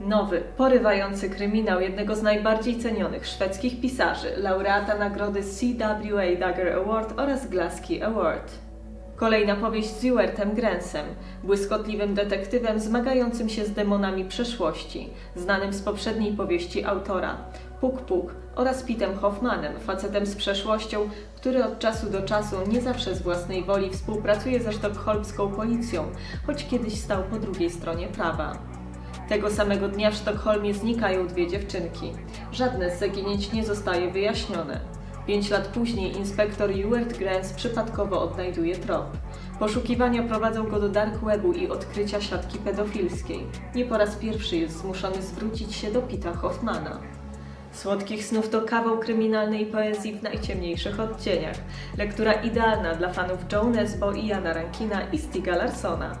Nowy, porywający kryminał jednego z najbardziej cenionych szwedzkich pisarzy, laureata nagrody CWA Dagger Award oraz Glaski Award. Kolejna powieść z Ewertem Grensem, błyskotliwym detektywem zmagającym się z demonami przeszłości, znanym z poprzedniej powieści autora, Puk Puk oraz Pitem Hoffmanem, facetem z przeszłością, który od czasu do czasu, nie zawsze z własnej woli, współpracuje ze sztokholmską policją, choć kiedyś stał po drugiej stronie prawa. Tego samego dnia w Sztokholmie znikają dwie dziewczynki. Żadne z zaginięć nie zostaje wyjaśnione. Pięć lat później inspektor Ewert Grens przypadkowo odnajduje trop. Poszukiwania prowadzą go do dark webu i odkrycia siatki pedofilskiej. Nie po raz pierwszy jest zmuszony zwrócić się do Pita Hoffmana. Słodkich snów to kawał kryminalnej poezji w najciemniejszych odcieniach. Lektura idealna dla fanów Joe Nesbo i Jana Rankina i Stiga Larsona.